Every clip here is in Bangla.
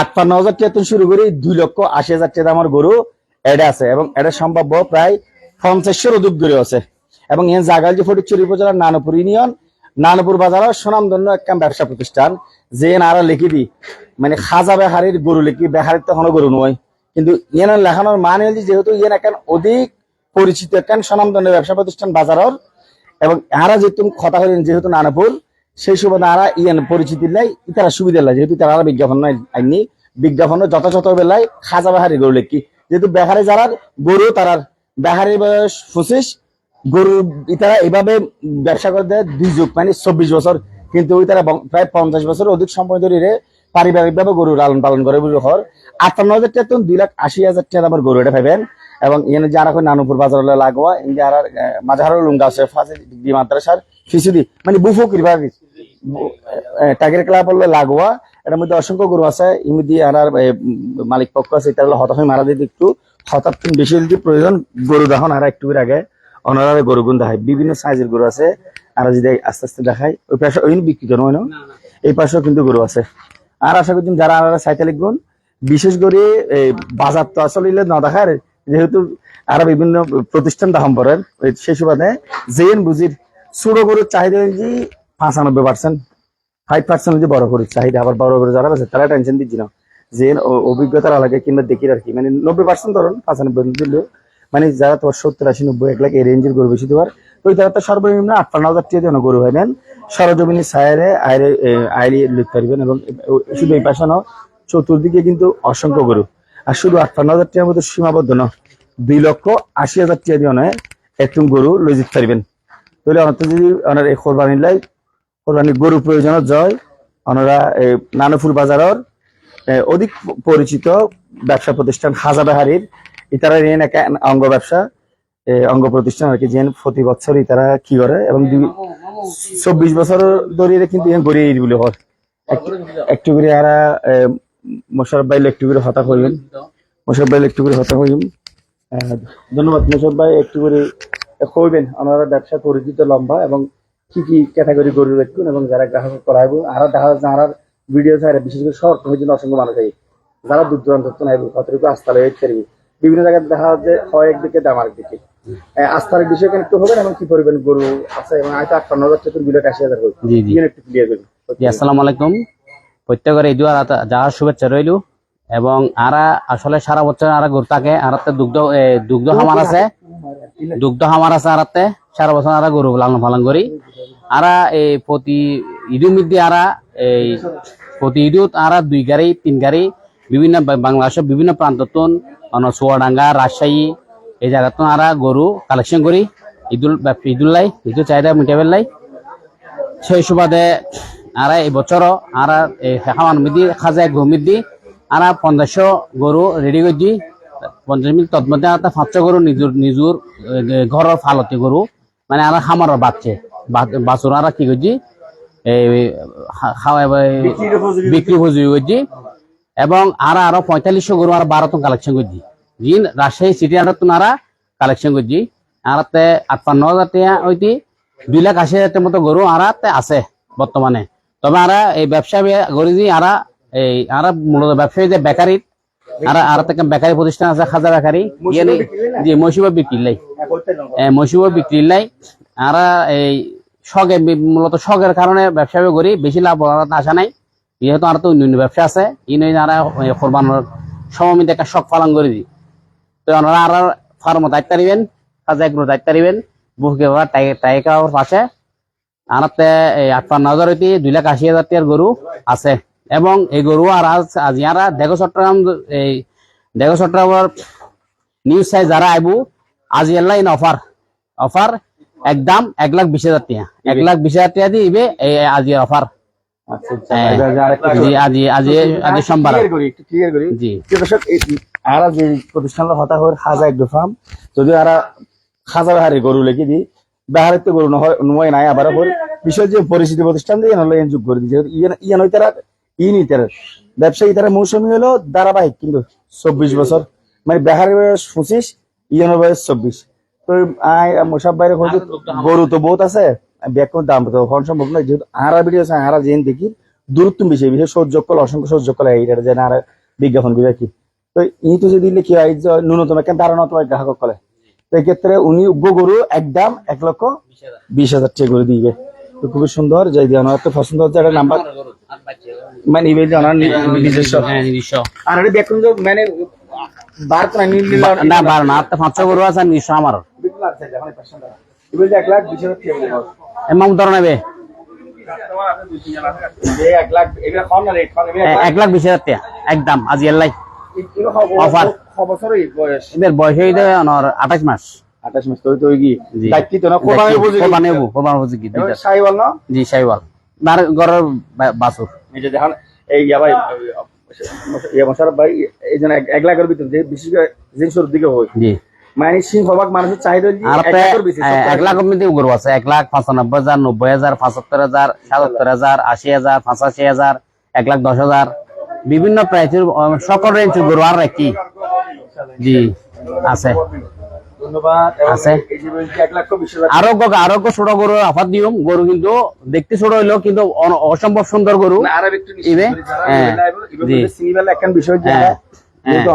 আটপান্ন হাজার টাকা শুরু করে, দুই লক্ষ আশি হাজার টাকা আমার গরু এটা আছে এবং এটা সম্ভাব্য প্রায় পঞ্চাশের অধিক গরু আছে। এবং এর জাগাল যে ফটিকচুরি উপজেলার নানপুর ইউনিয়ন, নানপুর বাজারের সুনামধন্য একটা ব্যবসা প্রতিষ্ঠান, যে নারা লিখি দি মানে খাজা বেহারির গরু লিখি, বেহারির তখনও গরু নয়। কিন্তু ইয়েন লেখানোর মানে যেহেতু ইয়েন এখন অধিক পরিচিত একখান সুনামধন্য ব্যবসা প্রতিষ্ঠান বাজারের, এবং এরা যেহেতু কথা হলেন যেহেতু নানাপুর সেই সুবাদে আরা ইয়ান পরিচিতি নাই তারা সুবিধা নাই যেহেতু তারা বিজ্ঞাপন আইনি। বিজ্ঞাপন যথাযথ বেলায় খাজা বাহারি গরু লেখি যেহেতু বেহারে যারা গরু, তারার বেহারি পঁচিশ, গরু ইতারা এভাবে ব্যবসা করে দেয় দুই যুগ মানে চব্বিশ বছর। কিন্তু ওই তারা প্রায় পঞ্চাশ বছর অধিক সময় ধরে রে পারিবারিক ভাবে গরু লালন পালন করে বলে হর আটান্ন হাজার টাকা দুই লাখ আশি হাজার টাকা আমার গরু, এটা পাবেন এবং এখানে যারা নানুপুর বাজার লাগোয়া ইন্দি আর মাঝারো লুঙ্গা আছে ফাঁসি ডিগ্রি মাদ্রাসার ফিসুদি মানে বুফো করিবা টাইগার ক্লাব হলে লাগোয়া এটার মধ্যে অসংখ্য গরু আছে। ইমিদি উম, মালিক পক্ষ আছে। এটা হলো হতাশ মারা দিতে একটু হঠাৎ বেশি যদি প্রয়োজন গরু দেখুন আর একটু আগে। ওনারা গরু গুণ দেখায় বিভিন্ন সাইজের গরু আছে। আর যদি আস্তে আস্তে দেখায় ওই পাশে ওই বিক্রি করো না? এই পাশেও কিন্তু গরু আছে। আর আশা করছি যারা আর সাইকেল গুণ। বিশেষ করে এই বাজার তো আসলে না দেখার যেহেতু আর বিভিন্ন প্রতিষ্ঠান দাম পড়েন সেই সুবাদে জেন বুঝির ছোট গরুর চাহিদা যে পাঁচানব্বই পার্সেন্ট ফাইভ পার্সেন্ট যে বড় গরুর চাহিদা। আবার বড় গরু যারা আছে, তারা টেনশন দিচ্ছি না। যে অভিজ্ঞতার আলাদা কিংবা দেখি আর কি। মানে নব্বই পার্সেন্ট ধরুন, পাঁচানব্বই মানে যারা তোমার সত্তর, আশি, নব্বই, এক লাখ এই রেঞ্জের গরু বেশি দেওয়ার তো ওই তারা তো সর্বনিম্ন আটপান্ন হাজার টাকা যেন গরু হইবেন সরজমিনি সায়ারে আইরে আইরে লিখতে পারবেন এবং শুধু এই পাশে না চতুর্দিকে কিন্তু অসংখ্য গরু। আর শুধু আটপান্ন হাজার টাকার মধ্যে সীমাবদ্ধ না দুই লক্ষ আশি হাজার টাকা দিয়ে নয় একটু গরু লই পারবেন। তাহলে অনত যদি ওনার এই কোরবানির লাই কোরবানি গরু প্রয়োজন জয় ওনারা এই নানপুর বাজারের অধিক পরিচিত ব্যবসা প্রতিষ্ঠান হাজা বাহারির, ইতারা ঋণ একটা অঙ্গ ব্যবসা অঙ্গ প্রতিষ্ঠান আর কি যে প্রতি বছর ইতারা কি করে, এবং চব্বিশ বছর ধরে কিন্তু গড়িয়ে বলে হয়। একটু- করে এরা মোশারফ ভাই একটু করে হতা করবেন মোশারফ ভাই একটু করে হতা করবেন ধন্যবাদ মোশারফ ভাই, একটু করে কইবেন ওনারা ব্যবসা পরিচিত লম্বা এবং কি কি ক্যাটাগরি গরু রাখবেন এবং যারা গ্রাহক করাইবো আর দেখা যাচ্ছে আর ভিডিও ছাড়া বিশেষ করে শহর জন্য অসংখ্য মানুষ আছে যারা দূর দূরান্ত তো নাই কতটুকু আস্থা লয়ে ফেরবি। বিভিন্ন জায়গায় দেখা যাচ্ছে হয় একদিকে দাম আহ, আস্থার বিষয় কেন একটু হবেন এবং কি গরু আছে এবং হয়তো আটান্ন হাজার দুই লাখ আশি হাজার করবে জি জি। একটু ক্লিয়ার করবেন আসসালামু আলাইকুম। প্রত্যেকের ঈদ আর যাওয়ার শুভেচ্ছা রইল। এবং আরা আসলে সারা বছর আরা ঘুর থাকে আরাতে দুগ্ধ দুগ্ধ হামার আছে। দুগ্ধ হামার আছে আরাতে, সারা বছর আরা গরু লালন পালন করি। আরা এই প্রতি ঈদের মধ্যে আরা এই প্রতি ঈদত আরা দুই গাড়ি, তিন গাড়ি, বিভিন্ন বাংলাদেশের বিভিন্ন প্রান্ততন চুয়াডাঙ্গা, রাজশাহী, এই জায়গাত আরা গরু কালেকশন করি। ঈদুল ঈদুল্লাই, ঈদুল চাহিদা মিটাবেল লাই সেই সুবাদে আরা এই বছর আরা এই হামান মিদি খাজা ঘুমিদি আরা পঞ্চাশশো গরু রেডি করছি পঞ্চাশ মিনিট তৎমধ্যে আর পাঁচশো গরু নিজুর নিজুর ঘরের ফালতি গরু মানে আরা খামারও বাচ্চে। বাছুর আরা কি করছি এই খাওয়াই বিক্রি উপযোগী করছি এবং আরা আরও পঁয়তাল্লিশশো গরু আর বারোতন কালেকশন করছি জিন রাজশাহী সিটি আরও আরা কালেকশন করছি আরাতে আটপান্ন হাজার টাকা হইতি দুই লাখ আশি হাজার মতো গরু আরাতে আছে বর্তমানে তবে আরা এই ব্যবসা করি যে আরা এই আরা মূলত ব্যবসায়ী যে বেকারি আরা আরা থেকে বেকারি প্রতিষ্ঠান আছে খাজা বেকারি ইয়ে জি মহিষুবা বিক্রি লাই মহিষুবা বিক্রি লাই আরা এই শখে মূলত শখের কারণে ব্যবসা করি বেশি লাভ আশা নাই। যেহেতু আর তো অন্যান্য ব্যবসা আছে ই নয় আরা কোরবানোর সমমিত একটা শখ পালন করে দিই। তো ওনারা আর ফার্মও দায়িত্ব দিবেন খাজা এগুলো দায়িত্ব দিবেন বুকে বাবা টাইকার পাশে। আনাতে এই আটপান্ন হাজার হইতে দুই লাখ আশি হাজার টাকার গরু আছে। এবং এই গরু আর আজ আজ ইয়ারা দেখো চট্টগ্রাম এই দেখো চট্টগ্রামের নিউজ চাই যারা আইবু আজ এলাই অফার অফার একদম এক লাখ বিশ হাজার টাকা। এক লাখ বিশ হাজার টাকা দিবে এই আজি অফার গরু লেগে দি বাহারের গরু নহয় নয় নাই আবার ওপর বিষয় যে পরিচিতি প্রতিষ্ঠান দিয়ে নহলে এনযোগ করে দিচ্ছে ইয়ান ইয়ান ব্যবসায়ী তারা মৌসুমি হলো ধারাবাহিক, কিন্তু চব্বিশ বছর। মানে বাহারের বয়স পঁচিশ বয়স চব্বিশ। তো মোসাব বাইরে গরু তো বহুত আছে দাম তো হন সম্ভব নয়। যেহেতু আরা ভিডিও আছে জেন দেখি, দূরত্ব বেশি, বিশেষ সহ্য কল, অসংখ্য সহ্য কল এইটা যে না আর বিজ্ঞাপন করে কি। তো ই তো যদি কি হয় ন্যূনতম কেন ধারণা তোমার গ্রাহক কলে। তো এই ক্ষেত্রে উনি গরু একদম এক লক্ষ বিশ হাজার টাকা করে দিবে। তো খুবই সুন্দর যাই দিয়ে আমার তো পছন্দ হচ্ছে একটা নাম্বার। মানে ইবে যে ওনার নি- নিজস্ব। হ্যাঁ নিজস্ব। আর এটা দেখুন যে মানে বার করে নিল না বার না আর পাঁচশো গরু আছে নিজস্ব আমারও। ইবে এক লাখ বিশ হাজার ধরো নেবে এক লাখ না বিশ হাজার টাকা। একদম আজ Offer. বছরই বয়স। এদের বয়স হয়ে যাবে আঠাশ মাস। আঠাশ মাস তো তো কি। দায়িত্ব তো না কোরবানি বুঝে কোরবানি না? জি সাইওয়াল তার বাছুর। এই এই ভাই ভাই এই জন্য এক- এক লাখের ভিতরে বিশেষ করে জিনিসের দিকে হয়। জি। মানে সিংহভাগ মানুষের চাহিদা হচ্ছে আর এক লাখ গরু আছে। এক লাখ পঁচানব্বই হাজার নব্বই হাজার পঁচাত্তর হাজার সাতাত্তর হাজার আশি হাজার পঁচাশি হাজার এক লাখ দশ হাজার। বিভিন্ন প্রাইসের সকল রেঞ্জের গরু আর কি জি আছে। আছে। আরোগ্য আরোগ্য ছোট গরু আফাত গরু কিন্তু দেখতে ছোট কিন্তু অসম্ভব সুন্দর গরু। না, আর একটু নিশ্চিত ইবে? করি যারা হ্যাঁ, বিষয় যে হ্যাঁ,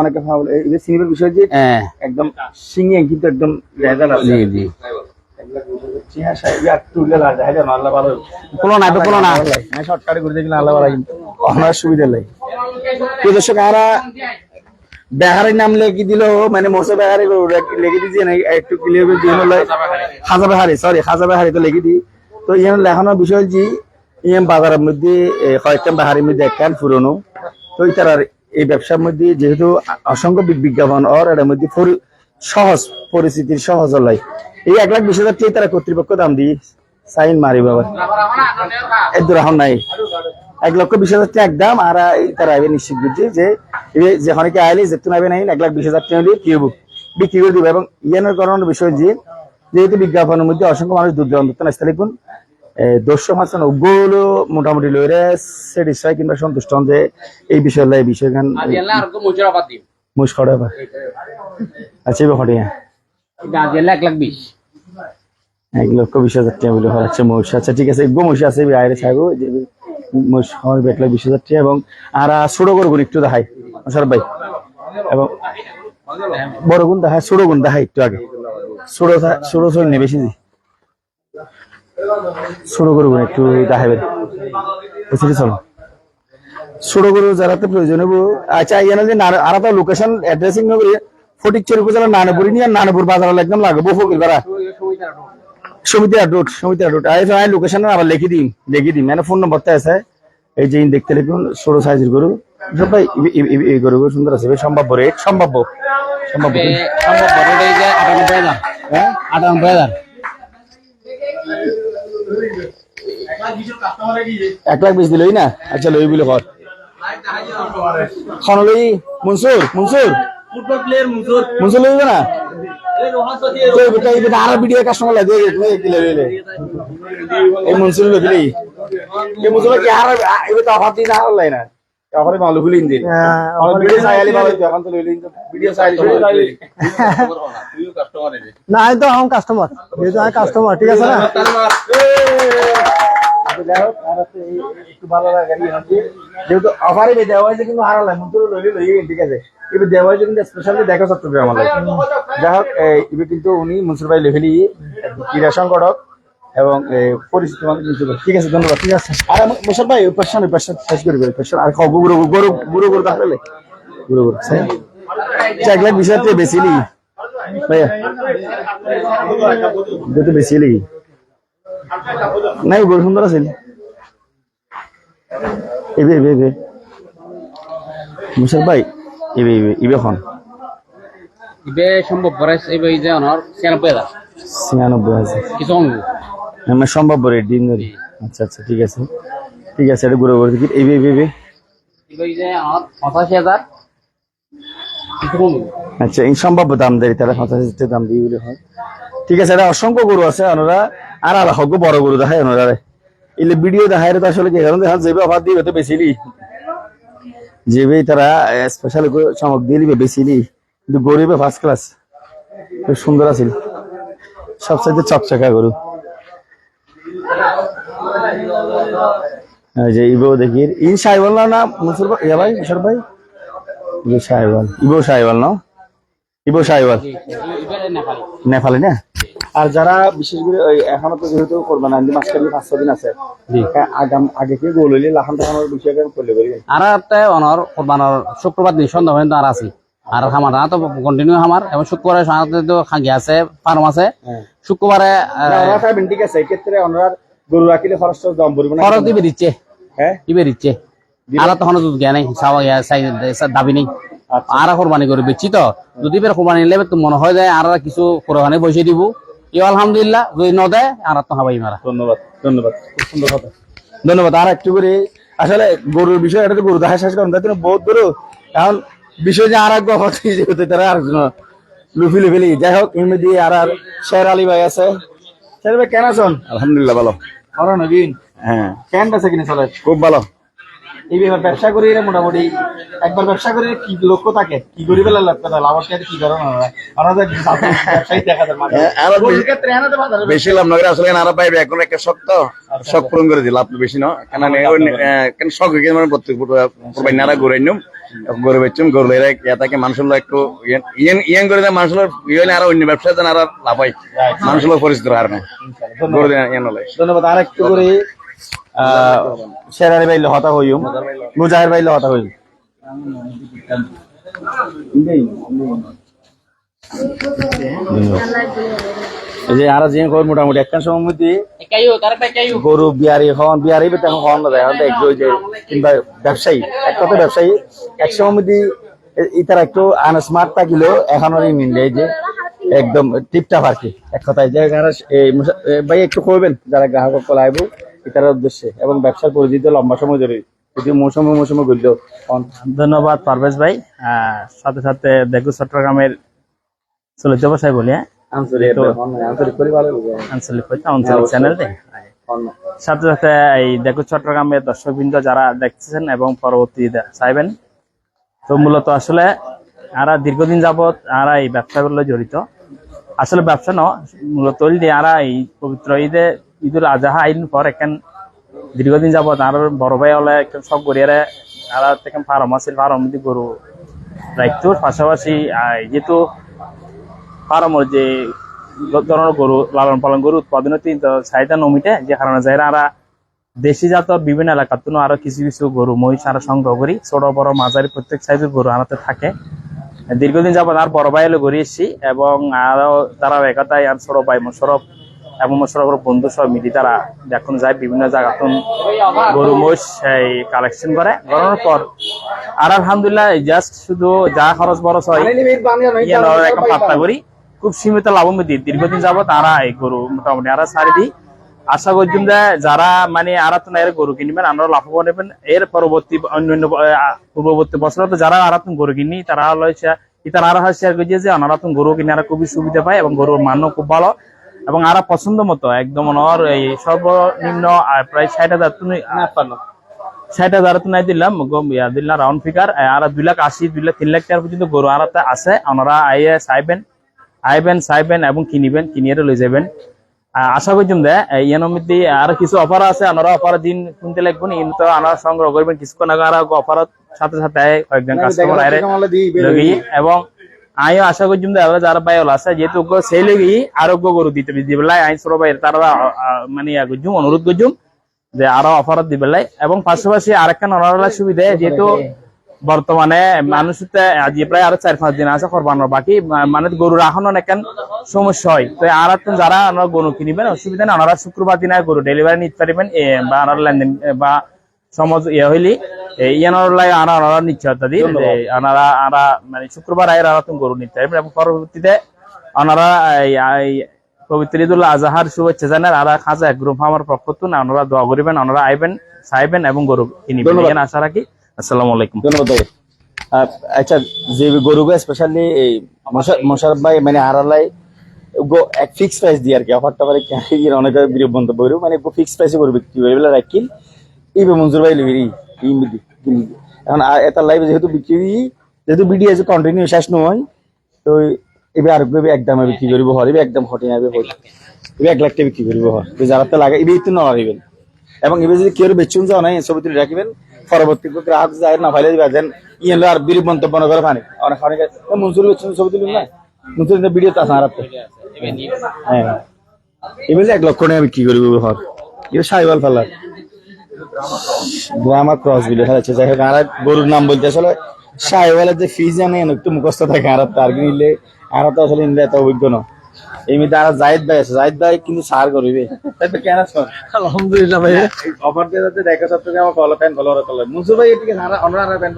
অনেকে ভাবল বিষয় যে হ্যাঁ। একদম সিঙ্গিং কিন্তু একদম লেজার আছে। জি জি। হ্যাঁ সাহেব আর তুলে লাগ যায় জানো আল্লাহ ভালো পুলো না তো পুলো না। আমি শর্টকাটে করে দেখলে আল্লাহ ভালো আমার সুবিধা লাগে দর্শক আরা বেহারের নাম লেগে দিল মানে মোসা বেহারি লেগে দিয়েছি না একটু ক্লিয়ার করে দিয়ে হলো। খাজা বেহারি। সরি খাজা বেহারি তো লেগে দিই তো ইয়ান লেখানোর বিষয় যে ইয়ান বাজারের মধ্যে কয়েকটা বাহারির মধ্যে একখান পুরনো। তো তার এই ব্যবসার মধ্যে যেহেতু অসংখ্য বিজ্ঞাপন ওর এর মধ্যে সহজ পরিস্থিতির সহজ হলাই এই এক লাখ বিশ হাজার টাকা তারা কর্তৃপক্ষ দাম দিই সাইন মারি বাবা এর দূর এখন নাই। এক লক্ষ বিশ হাজার টাকা একদম আর তারা আইবে নিশ্চিত বুঝছি যে যেখানে কি আইলে যেতুন আইবে নাই এক লাখ বিশ হাজার টাকা দিয়ে কি হব বিক্রি করে দিবে এবং ইয়ানের কারণের বিষয় যে যেহেতু বিজ্ঞাপনের মধ্যে অসংখ্য মানুষ দূর দূরান্ত স্থানীয় দর্শক হাসান ওগুলো মোটামুটি লইরে স্যাটিসফাই কিংবা সন্তুষ্ট হন যে এই বিষয় এই বিষয় গান মুশ খড়া বা আচ্ছা হটে এক লাখ বিশ। এক লক্ষ বিশ হাজার টাকা বলে হচ্ছে মহিষ। আচ্ছা ঠিক আছে গো মহিষ আছে আইরে ছাগো হওয়ার এক লাখ বিশ হাজার টাকা এবং আর ছোট গরু একটু দেখাই সর ভাই। এবং বড় গুণ দেখায়, ছোট গুণ দেখাই একটু আগে। ছোট ছোট ছোট নেই বেশি ছোট গুণ একটু দেখাবেন বুঝলি চলো ছোট যারা তো প্রয়োজন হব আচ্ছা এখানে যে আর একটা লোকেশন অ্যাড্রেসিং করে ফটিকচুর উপজেলা নানপুরি নিয়ে নানপুর বাজার একদম লাগবে ফকির সমিতি রোড সমিতি রোড আই আই লোকেশন আবার লিখে দিন লিখে দিন মানে ফোন নম্বরটা আছে এই যে দেখতে লিখুন ছোট সাইজের গরু। সবাই এই গরু সুন্দর আছে বেশ সম্ভাব্য রেট সম্ভাব্য সম্ভাব্য। আটানব্বই হাজার। হ্যাঁ? আটানব্বই হাজার। এক লাখ বিশ দিলই না? আচ্ছা লই বলে কর। খন লই মনসুর মনসুর। মনসুর লইবে না? আর ভিডিও কাস্টমার লাগে তুমি দিলে লইলে এই মনসুর লই এই মনসুর কি আর এবে তো অফার দিন আর লাই না? অফারে মালু খুলিন দিন ভিডিও চাইলি ভালো এখন তো লইলিন ভিডিও চাইলি না তো আমার কাস্টমার যেহেতু আমি কাস্টমার ঠিক আছে না? যেহেতু অফারে দেওয়া হয়েছে কিন্তু হারালাম। লইলে লইয়ে ঠিক আছে। এবার দেওয়া হয়েছে কিন্তু স্পেশালি দেখো চট্টগ্রাম যাই হোক এবার কিন্তু উনি মনসুর ভাই লেভেলি ক্রীড়া সংগঠক এবং পরিচিত ঠিক আছে, ধন্যবাদ, ঠিক আছে। আর মোশার ভাই ওই পাশে ওই পাশে শেষ করে দেবে পাশে আর খাও গুরু গুরু গুরু গুরু তাহলে। গুরু গুরু বিশ ভাইয়া বেশি নাই। গরু সুন্দর আছিল। এবে এবে এবে মুসাক ভাই এবে এবে এবে খন? ইবে সম্ভব প্রাইস এই যে অনর কিছু আমার সম্ভব ধরে আচ্ছা আচ্ছা ঠিক আছে। ঠিক আছে এটা ঘুরে ঘুরে দেখি এবে এবে ইবে। যে অনর পঁচাশি হাজার কিছু কম আচ্ছা এই সম্ভাব্য দাম দেয় তারা পঞ্চাশ দাম দিয়ে বলে হয়। ঠিক আছে এটা অসংখ্য গরু আছে ওনারা আর আলাদা হোক বড় গরু দেখায় ওনারা এলে ভিডিও দেখায় তো আসলে কি কারণ দেখা যেবে অফার দিবে তো বেশি যেবে তারা স্পেশাল চমক দিয়ে দিবে বেশি নি কিন্তু গরিবে ফার্স্ট ক্লাস খুব সুন্দর আছিল। সবচাইতে চকচকা গরু। এই যে ইবো দেখি। ইন সাইবল না না মুসুর ভাই ইয়া ভাই মুসুর ভাই? ইবো সাইবল ইবো সাইবল না? ইবো সাইবল নেপালি না? আর যারা বিশেষ করে এখনও তো যেহেতু আনলি মাস কালি পাঁচ ছ দিন আছে হ্যাঁ, আগাম আগে কি গোল হইলে লাখান টাকানোর বিষয়ে করলে পারি? আর একটা অনর কোরবানোর শুক্রবার দিন সন্ধ্যা পর্যন্ত আর আছি। আর খামার না তো কন্টিনিউ খামার এবং শুক্রবারে সাথে তো খাগি আছে ফার্ম আছে। হ্যাঁ। শুক্রবারে ঠিক আছে এক্ষেত্রে ওনার গরু রাখিলে খরচ দম পড়বে না। খরচ দিবে দিচ্ছে। হ্যাঁ? দিবে দিচ্ছে। আর তখন দুধ জ্ঞান নেই দাবি নেই। আচ্ছা। আর কোরবানি করে বেচছি তো। যদি বের কোরবানি নিলে তো মনে হয় যায় আর কিছু কোরবানি বসে দিব। ই আলহামদুলিল্লাহ যদি ন দেয় আর তো হাবাই মারা। ধন্যবাদ ধন্যবাদ খুব সুন্দর কথা। ধন্যবাদ আর একটু করে আসলে গরুর বিষয় এটা তো গরু দেখা শেষ করেন তাই তো বহুত গরু। এখন বিষয় যে আর এক কথা তারা আর লুফি লুফিলি। যাই হোক এমনি আর আর শের আলী ভাই আছে। শের ভাই কেন আছেন? আলহামদুলিল্লাহ ভালো। বড় নবীন হ্যাঁ। কেন আছে কিনে চলে খুব ভালো। এই ব্যাপার ব্যবসা করি এরা মোটামুটি একবার ব্যবসা করে কি লক্ষ্য থাকে? কি করি বেলা লক্ষ্য থাকে লাভ আছে কি করেন ব্যবসায়ী দেখা যায়। হ্যাঁ, বেশি- লাভ নগরে আসলে আরও পাইবে এখন একটা শখ তো। শখ পূরণ করে দিল আপনি বেশি না কেন কেন শখ হয়ে মানে প্রত্যেক কোরবাই নারা ঘুরে নিম গরু বেচুম গরু ইয়া থাকে মানুষের একটু ইয়ান ইয়ান করে দেয় মানুষের ইয়ে হলে আরও অন্য ব্যবসা যেন আরও লাভ হয়। মানুষের লোক পরিচিত আর না। গরু হলে। ধন্যবাদ। আর একটু করে শেরারি বাইলে হতা হইম, মুজাহির বাইলে হতা হইম। যে যে মোটামুটি গরু, বিয়ারি হন বিয়ারি হন যে কিংবা ব্যবসায়ী, এক কথা ব্যবসায়ী, এক সময় মধ্যে একটু থাকিলেও এখন মিললে এই যে। একদম টিপটাপ আর কি, এক কথায়। যে ভাই একটু কইবেন, যারা গ্রাহক কলাইব ইতার উদ্দেশ্যে এবং ব্যবসার পরিচিত লম্বা সময় ধরে। যদি মৌসুমে মৌসুমে ঘুরলেও ধন্যবাদ পারভেজ ভাই। সাথে সাথে দেখু চট্টগ্রামের চলিত ভাষায় বলি হ্যাঁ? আঞ্চলিক চ্যানেল সাথে সাথে এই দেখু চট্টগ্রামের দর্শকবৃন্দ যারা দেখতেছেন এবং পরবর্তীতে চাইবেন তো মূলত আসলে আরা দীর্ঘদিন যাবত আরা এই ব্যবসাগুলো জড়িত। আসলে ব্যবসা ন মূলত আরা এই পবিত্র ঈদে ঈদুল আজহা আইন পর এখান দীর্ঘদিন যাবত আর বড় ভাই হলে একদম সব গড়িয়ারে আর থেকে ফার্ম আছিল ফার্ম দি গরু রাখতোর পাশাপাশি যেহেতু ফার্মর যে ধরনের গরু, লালন পালন গরু উৎপাদনের তো চাহিদা নমিটে, যে কারণে যাই আরা দেশি জাত বিভিন্ন এলাকার তো আরও কিছু কিছু গরু, মহিষ আরও সংগ্রহ করি, ছোট, বড়, মাঝারি প্রত্যেক সাইজের গরু আনাতে থাকে। দীর্ঘদিন যাবত আর বড় ভাই হলে ঘুরে এসেছি এবং আরও তারা একতাই আর ছোট ভাই মোশরফ এবং মোশরফের বন্ধু সব মিলি তারা এখন যায় বিভিন্ন জায়গা গরু মোষ এই কালেকশন করে। করার পর আর আলহামদুলিল্লাহ জাস্ট শুধু যা খরচ বরচ হয় ইয়ে একটা পাত্তা করি। খুব সীমিত লাভমতি দীর্ঘদিন যাবত তারা এই গরু মোটামুটি আরা সারি দিই। আশা করছিলাম যে যারা মানে আরা তো না এর গরু কিনবেন আমরা লাভবান নেবেন এর পরবর্তী অন্যান্য আহ, পূর্ববর্তী বছর তো যারা আরাতুন গরু কিনি তারা হলো সে- তারা আরা শেয়ার করছে যে আনারাতুন গরু কিনে আরা খুবই সুবিধা পায় এবং গরুর মানও খুব ভালো। এবং আরা পছন্দ মতো একদম অনর এই সর্বনিম্ন প্রায় ষাট হাজার তুমি- ষাট হাজার তো নাই দিলাম ইয়া দিলাম রাউন্ড ফিগার আর দুই লাখ আশি দুই লাখ তিন লাখ টাকার পর্যন্ত গরু আনাতে আছে। ওনারা আইয়ে চাইবেন আইবেন চাইবেন এবং কিনিবেন কিনিয়ে লই যাবেন আশা করছিলাম যে ইয়ানোর মধ্যে আর কিছু অফার আছে আপনারা অফার দিন কিনতে লাগবেন ইন তো আনারা সংগ্রহ করবেন কিছুক্ষণ আগে আর অফার সাথে সাথে কয়েকজন কাস্টমার লগি এবং আমিও আশা যে আমরা যারা যেহেতু আরোগ্য দিতে আইন সরো ভাই তারা মানে অনুরোধ যে আরও অফার দিবেলাই এবং পাশাপাশি সুবিধা, যেহেতু বর্তমানে মানুষতে আজি প্রায় আরও চার পাঁচ দিন আছে করবানোর বাকি মানে গরু রাখানোর একখান সমস্যা হয়। তো আর যারা গরু কিনবেন, অসুবিধা নেই। ওনারা শুক্রবার দিন গরু ডেলিভারি নিতে পারবেন বা লেনদেন বা সমাজ ইয়ে হইলি ইয়ানোর লাই আনা মানে শুক্রবার আয়ের আর তুমি গরু নিতে এবং পরবর্তীতে ওনারা এই এই পবিত্র ঈদুল আজহার শুভেচ্ছা জানার আর খাজা গ্রুপ আমার পক্ষ থেকে ওনারা দোয়া করিবেন ওনারা আইবেন চাইবেন এবং গরু কিনিবেন। আশা রাখি। আসসালামু আলাইকুম। ধন্যবাদ আচ্ছা যে গরুগুলো স্পেশালি এই মশারফ ভাই মানে হারালাই এক ফিক্স প্রাইস দিয়ে আর কি অফারটা মানে অনেক বিরূপ মন্তব্য করব মানে ফিক্স প্রাইসে করবে বিক্রি করে বেলা রাখিল এই বে মঞ্জুর ভাই লিবি এখন এটা লাইভ যেহেতু বিক্রি যেহেতু আছে কন্টিনিউ শেষ নয় তো এবার আর একদম বিক্রি করব হর এবার একদম হটে যাবে হর এবার এক লাখ টাকা বিক্রি করব হর যারা তো লাগে এবার তো নড়াইবেন এবং এবার যদি কেউ বেচুন যাও না ছবি তুলে রাখিবেন পরবর্তী গ্রাহক যায় না ফাইলে দিবা যেন ইয়ে আর বিরূপ মন্তব্য না করে ফানি অনেক অনেক মনসুর বেচুন ছবি তুলুন না। মনসুর ভিডিও তো আছে আর হ্যাঁ। এবার এক লক্ষ টাকা বিক্রি করি হর এটা সাইবাল ফেলার আমার ক্রস বিলে ফেলেছে যাই হোক আর গরুর নাম বলতে আসলে সাহেবের যে ফিজ জানে একটু মুখস্থ থাকে আর তার নিলে আর তো আসলে নিলে এত অভিজ্ঞ না। এমনিতে আর জাহিদ ভাই আছে। জাহিদ ভাই কিন্তু সার করবে তাই তো কেন আলহামদুলিল্লাহ ভাই। অফার দিয়ে যাতে দেখা সত্ত্বেও আমার কল প্যান কল ওরা কল মুসু ভাই এটিকে অন্য আর প্যান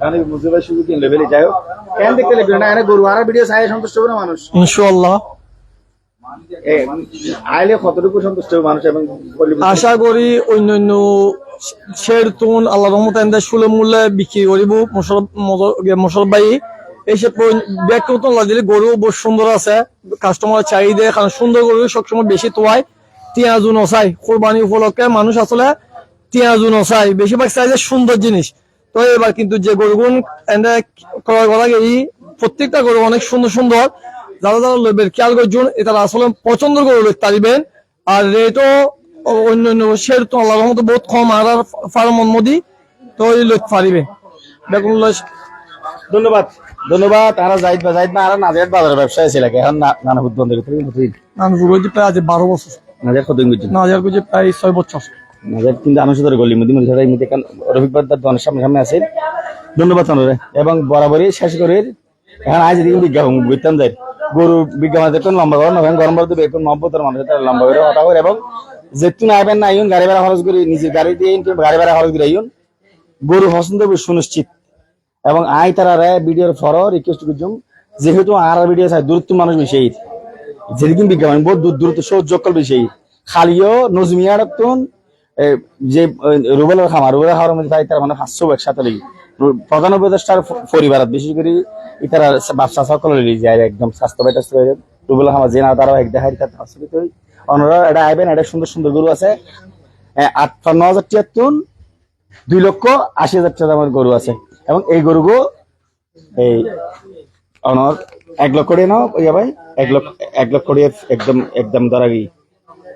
কারণ মুসু ভাই শুধু কিনলে বেলে যাই হোক কেন দেখতে লাগবে না এনে গরু আর ভিডিও চাই সন্তুষ্ট হবে না মানুষ। ইনশাআল্লাহ। আইলে কতটুকু সন্তুষ্ট মানুষ এবং আশা করি অন্যান্য শের তুন আল্লাহ রহমত সুলভ মূল্যে বিক্রি করিব। মশল ভাই এইসব ব্যক্তিগত লাগিলে গরু বহুত সুন্দর আছে। কাস্টমার চাহিদা, কারণ সুন্দর গরু সবসময় বেশি তোয়াই তিয়াজু নচাই কোরবানি উপলক্ষে মানুষ আসলে তিয়াজু নচাই বেশিরভাগ চাই যে সুন্দর জিনিস। তো এবার কিন্তু যে গরুগুন এনে ক্রয় করা গেই প্রত্যেকটা গরু অনেক সুন্দর সুন্দর। যারা যারা লইবেন খেয়াল করছুন এটা আসলে পছন্দ করে লইতে পারিবেন আর রেটও অন্য অন্য শের তো আল্লাহর রহমতে বহুত কম আর মদি তো লইতে পারিবে দেখুন লই- ধন্যবাদ। ধন্যবাদ। তারা জাহিদ বা জাহিদ না আর নাজিয়াত বাজারের ব্যবসায় ছিল এখন নানা বন্ধ করতে আমি বুড়ো প্রায় আজ বারো বছর। নাজিয়াত কত ইঙ্গিত না হাজার বুঝে প্রায় ছয় বছর। নাজিয়াত কিন্তু ধরে গলি মধ্যে মধ্যে এই তার দোকানের সামনে সামনে আছে। ধন্যবাদ এবং বরাবরই শেষ করে এখন আজ এদিকে বিজ্ঞাপন বুঝতাম যাই। গরু বিজ্ঞাপন দেখুন লম্বা করে নবেন গরম বলতে বেকুন মহব্বতের তারা লম্বা করে কথা করে এবং যেতুন আইবেন না আইন গাড়ি ভাড়া খরচ করে নিজের গাড়ি দিয়ে গাড়ি ভাড়া খরচ করে আইন গরু পছন্দ সুনিশ্চিত। এবং আই তারা রে ভিডিওর ফর রিকোয়েস্ট করছুম যেহেতু আর ভিডিও চাই দূরত্ব মানুষ বেশি যেদিন বিজ্ঞাপন বহুত দূর দূরত্ব সহ্য কল বেশি খালিও নজমিয়ার তুন এ, যে রুবেলের খামার রুবেলের খামার মধ্যে তাই তার মানে পাঁচশো একসাথে লাগি প্রধান উপদেষ্টার পরিবারত বিশেষ করে ইতারা ব্যবসা সকল যায় একদম স্বাস্থ্য বেটা রুবেলের খামার যে না তারাও এক দেখাই অন্যরা এটা আইবেন এটা সুন্দর সুন্দর গরু আছে। আট ন হাজার টিয়াত্তর দুই লক্ষ আশি হাজার টাকা গরু আছে। এবং এই গরুগো এই অনর এক লক্ষ করে নাও ইয়া ভাই এক লক্ষ এক লক্ষ একদম একদম দরাগি।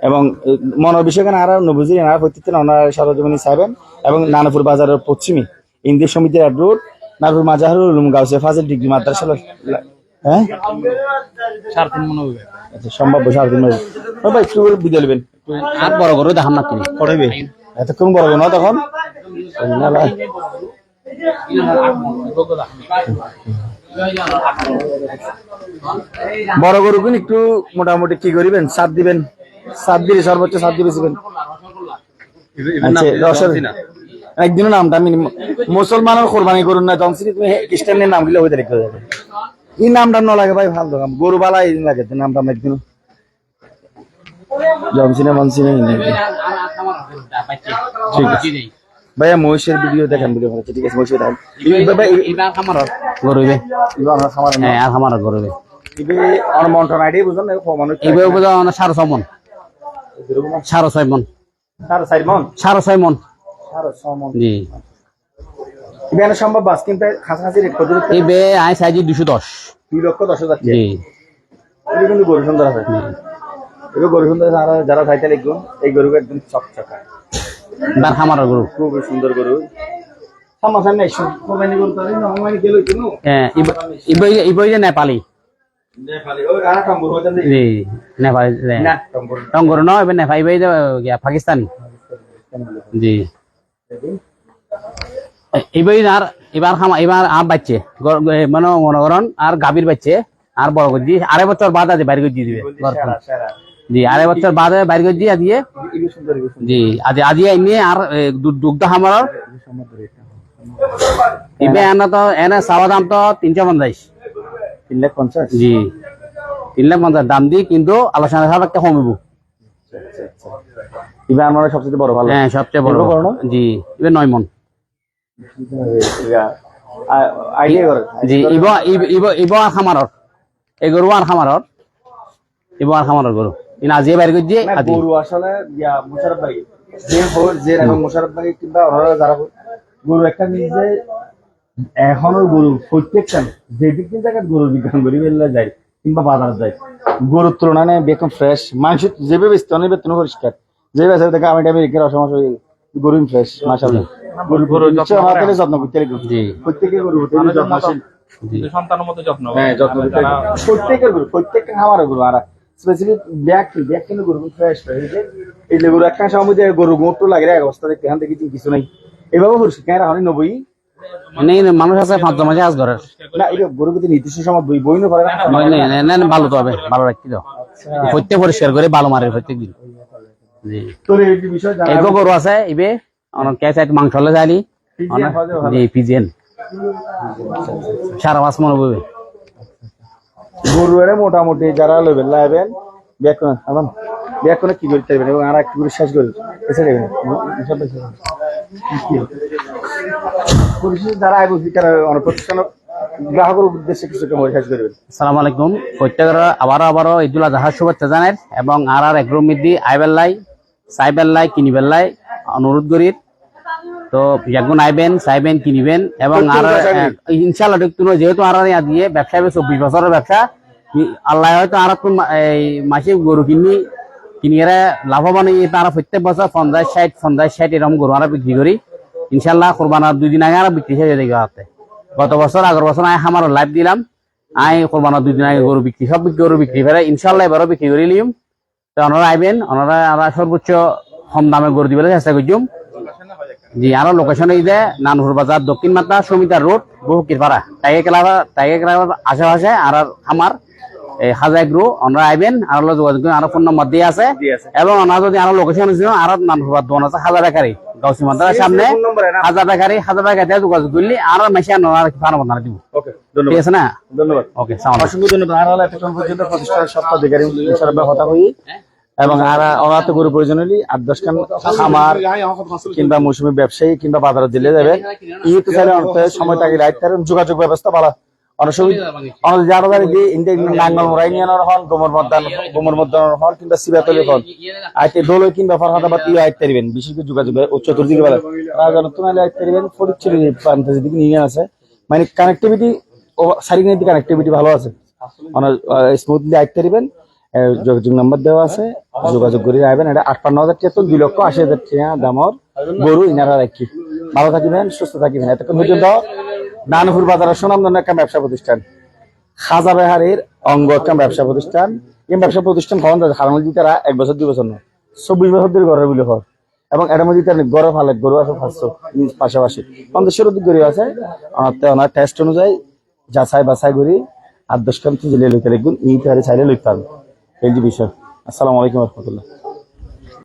এবং আহ, মনের বিষয় কেন আর নবুজি আর প্রত্যেকদিন ওনার সরজমিনি চাইবেন। এবং নানাপুর বাজারের পশ্চিমী ইন্দির সমিতির রোড নানাপুর মাজাহুল উলুম গাউসে ফাজিল ডিগ্রি মাদ্রাসা ল- হ্যাঁ? আচ্ছা সম্ভব সাড়ে তিন মাস ভাই একটু নেবেন। আর বড় গরু দেখাম না তুমি পড়াইবে? এতক্ষণ বড় না তখন? না ভাই বড় গরু কিন একটু মোটামুটি কি করিবেন? সাত দিবেন। সাত দিলে সর্বোচ্চ সাত দিবে আচ্ছা, একদিনও নামটা আমি মুসলমানের কোরবানি করুন না জনসিনি তুমি খ্রিস্টানের নামগুলো হইতে রেখে যাবে এই নামটা ন লাগে ভাই ভালো দোকান গরু বালা এই লাগে নামটা একদিন জনসিনে মনসিনে ঠিক আছে। ভাইয়া মহিষের ভিডিও দেখেন ভিডিও ভালো ঠিক আছে মহিষের দেখেন এবার আমরা খামার হ্যাঁ আর খামারর গরু ইবে আর মন্টন আইডি বুঝুন না মানুষ বোঝা মন। সাড়ে ছয় মন। মন। জি। ইবে সম্ভব বাস কিন্তু খাসাখাসি রেট কত এবে আই সাইজি দুশো দশ। দুই লক্ষ দশ হাজার জি। এটা কিন্তু গরু সুন্দর আছে এবার গরু সুন্দর আছে আর যারা খাইতে লিখুন এই গরু একদম চকচকা গরু। খুব সুন্দর গরু। সামনা সামনে এসো। কোরবানি গরু তো আমি নরমালি গেল কিনো হ্যাঁ ইবই ইবই যে নেপালি। নেপালি না টম্বুর। নেপালি পাকিস্তানি। জি। এবার আর এবার খামা এবার আর বাচ্চে মানে মনে করেন আর গাভীর বাচ্চে আর বড় করে দিয়ে আড়াই বছর বাদ আছে বাইরে করে দিয়ে দিবে জি আড়াই বছর বাদ বাইরে করে দিয়ে সুন্দর জি আজি আজি এমনি আর দুগ্ধ ইবে এনে তো এনে চাওয়া দাম তো তিনশো পঞ্চাশ। তিন লাখ পঞ্চাশ? জি তিন লাখ পঞ্চাশ। দাম দি কিন্তু আলোচনা একটা কমিব। ইবে আমার সবচেয়ে বড় ভালো। হ্যাঁ সবচেয়ে বড়। জি নয় মন। জি ইব ইব- ইব আর খামারর। এই গরু আর খামারর। ইব আর খামারর গরু। ইন আজি বাইরে করে দিয়ে গরু আসলে ইয়া মোশারফ ভাই যে হোক যে এবং মোশারফ ভাই কিংবা ওনারা যারা গরু একটা এখনও গরু প্রত্যেকটা যে দিক দিন জায়গায় গরুর বিজ্ঞান করি বেলা যায় কিংবা বাজার যায় গরুর তুলনায় বেকম ফ্রেশ মাংস যেভাবে বেচতে বেতন পরিষ্কার। যে থেকে আমি টাইমে রেখে সমস্যা গরু ফ্রেশ মাশাআল্লাহ। গরু গরু আমার যত্ন করতে লাগে জি। প্রত্যেকের গরু প্রত্যেকের যত্নশীল। জি। সন্তানের মতো যত্ন হ্যাঁ যত্ন। প্রত্যেকের গরু খামারের গরু আর স্পেসিফিক ব্যাগ কি? ব্যাগ কিন্তু গরু ফ্রেশ এই গরু একটা সময় দিয়ে গরু মোটর লাগে এক অবস্থা দেখতে। এখান থেকে কিছু নাই। এভাবে পরিষ্কার কেন রাখনি নবই মানে মানুষ আছে পাঁচজন মাঝে আজ ধরে না এটা গরু কিন্তু নির্দিষ্ট সময় বই বই না ভালো তো হবে ভালো রাখতে দাও। প্রত্যেক পরিষ্কার করে ভালো মারে প্রত্যেক দিন। জি। তোর এই বিষয় জানা এগো গরু আছে ইবে? অনেক কে মাংস হলে। জি পিজিএন সারা মনে গরু এর মোটামুটি যারা লেভেল লাইবেন ব্যাক এখন ব্যাক করে কি করতে পারবেন এবং আর একটু করে শেষ করে এসে দেবেন পরিশেষে যারা আগে তারা অনেক প্রতিষ্ঠান গ্রাহকের উদ্দেশ্যে কিছু কেমন শেষ করবেন। সালাম আলাইকুম। প্রত্যেকের আবারও আবারও ঈদুল আজহার শুভেচ্ছা জানেন এবং আর আর এগ্রো মিদি আইবেল্লাই সাইবেল্লাই কিনিবেল্লাই অনুরোধ করি তো একগুণ আইবেন চাইবেন কিনিবেন এবং আর ইনশাল্লাহ একটু যেহেতু আর দিয়ে ব্যবসা চব্বিশ বছরের ব্যবসা আল্লাহ হয়তো আর এই মাসে গরু কিনি কিনিয়ে লাভবান হয়ে তারা প্রত্যেক বছর পঞ্চাশ ষাট পঞ্চাশ ষাট এরকম গরু আমরা বিক্রি করি ইনশাল্লাহ কোরবানার দুই দিন আগে আর বিক্রি হয়ে যাবে হাতে গত বছর আগের বছর আমি আমার লাইভ দিলাম। আই কোরবানার দুই দিন আগে গরু বিক্রি সব গরু বিক্রি করে ইনশাল্লাহ এবারও বিক্রি করে লিম তো ওনারা আইবেন ওনারা আমরা সর্বোচ্চ কম দামে গরু দিবলৈ চেষ্টা করছিম জি আর লোকেশন এই যে নানপুর বাজার দক্ষিণ মাত্রা সমিতা রোড বহুকিরপাড়া। টাইগে ক্লাব টাইগে ক্লাবের আশেপাশে আর আমার এই হাজার গ্রু ওনারা আইবেন আর যোগাযোগ আর ফোন নম্বর দিয়ে আছে। এবং ওনারা যদি আর লোকেশন আছে আর নানপুর দোকান আছে হাজার বেকারি গাউসি মাদ্রাসার সামনে হাজার বেকারি হাজার দিয়ে যোগাযোগ করলে আর মেশে আর কি ফার্ম বানাতে দিব ঠিক আছে না? ধন্যবাদ। ওকে অসংখ্য ধন্যবাদ। আর হলো এখন পর্যন্ত প্রতিষ্ঠানের সত্ত্বাধিকারী ইনশাআল্লাহ কথা কই এবং তো গরু প্রয়োজন হলে আট, দশ খান খামার কিংবা মৌসুমী ব্যবসায়ী কিংবা বাজারে দিলে যাবে। এই তো চাইলে অনেক সময় রাইট যোগাযোগ ব্যবস্থা ভালো। গোমর কিংবা বিশেষ করে যোগাযোগ দিকে নিয়ে আছে। মানে কানেক্টিভিটি ভালো আছে। স্মুথলি আইতে পারবেন। যোগাযোগ নাম্বার দেওয়া আছে। যোগাযোগ করে আইবেন। এটা আটপান্ন হাজার তো দুই লক্ষ আশি হাজার দামর গরু ইনারা রাখি। ভালো থাকিবেন, সুস্থ থাকিবেন। এতক্ষণ পর্যন্ত নানপুর বাজারের একটা ব্যবসা প্রতিষ্ঠান, খাজা বেহারের অঙ্গ একটা ব্যবসা প্রতিষ্ঠান। এই ব্যবসা প্রতিষ্ঠান কখন তারা এক বছর, দুই বছর নয়, চব্বিশ বছর ধরে ঘরের বিলে ঘর। এবং এটার মধ্যে তার ফালে গরু আছে পাঁচশো পাশাপাশি। পঞ্চাশের অধিক গরু আছে। ওনার টেস্ট অনুযায়ী যাচাই বাছাই করি। আর দশ খান জিলে লইতে লিখুন ই চাইলে লইতে পারবেন এই যে বিষয় আসসালামু আলাইকুম রহমতুল্লাহ